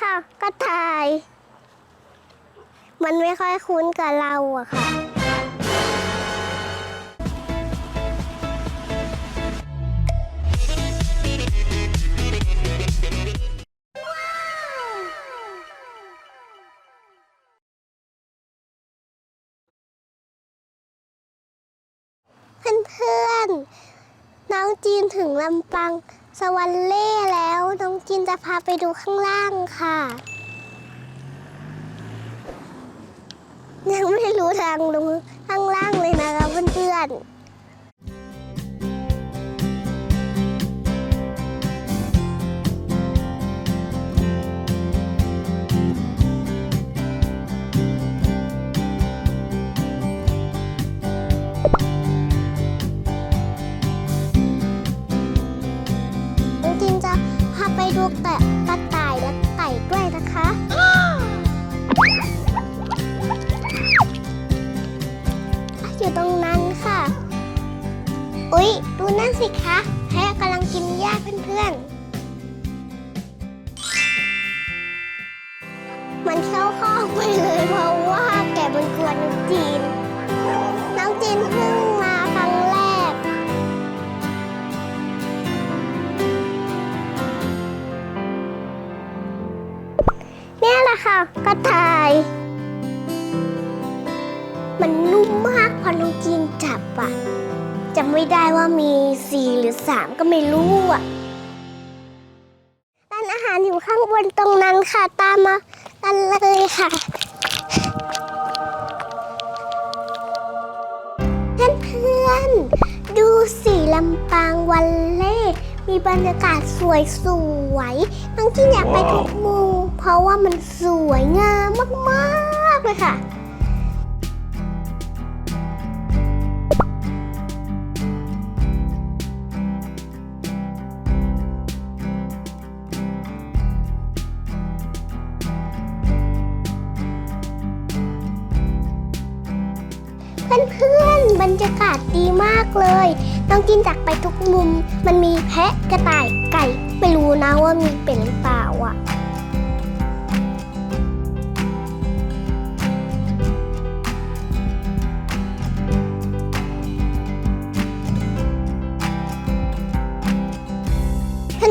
ค่ะกระต่าย มันไม่ค่อยคุ้นกับเราอะค่ะ เพื่อนๆ น้องจีนถึงลำปัง สวรรค์เล่แล้วน้องจีนจะพาไปดูข้างล่างค่ะ ยังไม่รู้ทางลงข้างล่างเลยนะคะเพื่อนๆ แต่กระต่ายและไก่ด้วยนะคะ อยู่ตรงนั้นค่ะ อุ๊ย ดูนั่นสิคะแพะกำลังกินหญ้าเพื่อนๆ มันเข้าคอไปเลยเพราะว่าแกะมันกลัวน้องจีน น้องจีนเพิ่ กระต่าย มันนุ่มมากพอน้องจีนจับอะจำไม่ได้ว่ามีสี่หรือสามก็ไม่รู้อะร้านอาหารอยู่ข้างบนตรงนั้นค่ะ ตามมากันเลยค่ะเพื่อนๆดูสีลำปางวันเล่มีบรรยากาศสวยสวยๆน้องจีนอยากไปทุกมุม เพราะว่ามันสวยงามมากๆเลยค่ะ เพื่อนๆบรรยากาศดีมากเลยน้องจินจักไปทุกมุม มันมีแพะกระต่ายไก่ ไม่รู้นะว่ามีเป็นหรือเปล่าอะ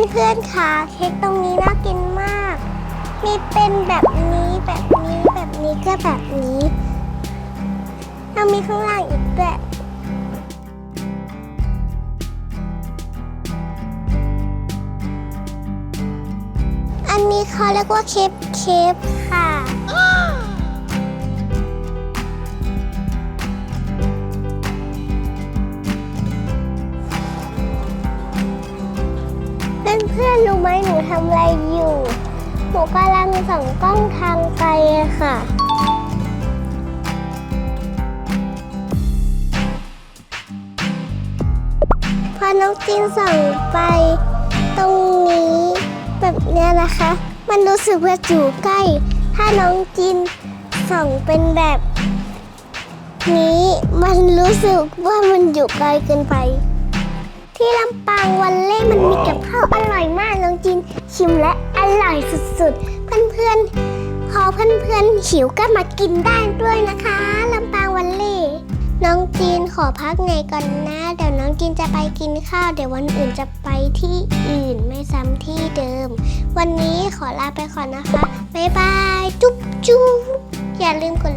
เพื่อนๆค่ะเค้กตรงนี้น่ากินมาก มีเป็นแบบนี้แบบนี้แบบนี้ก็แบบนี้เรามีข้างล่างอีกด้วยอันนี้เขาเรียกว่าเคปเคปค่ะ พื่อนๆรู้ไหมหนูทำอะไรอยู่ หนูกำลังส่องกล้องทางไกลอะค่ะ พอน้องจีนส่องไป ตรงนี้แบบเนี้ยนะคะ มันรู้สึกว่าอยู่ใกล้ ถ้าน้องจีนส่องเป็นแบบ นี้มันรู้สึกว่ามันอยู่ไกลเกินไป ที่ลำปางวันเล่มันมีกับข้าวอร่อยมากน้องจีนชิมและอร่อยสุดๆ เพื่อนๆ พอเพื่อนๆ หิวก็มากินได้ด้วยนะคะลำปางวันเล่น้องจีนขอพักไงก่อนนะ เดี๋ยวน้องจีนจะไปกินข้าว เดี๋ยววันอื่นจะไปที่อื่นไม่ซ้ำที่เดิม วันนี้ขอลาไปก่อนนะคะ บ๊ายบาย จุ๊บจุ๊บอย่าลืมกด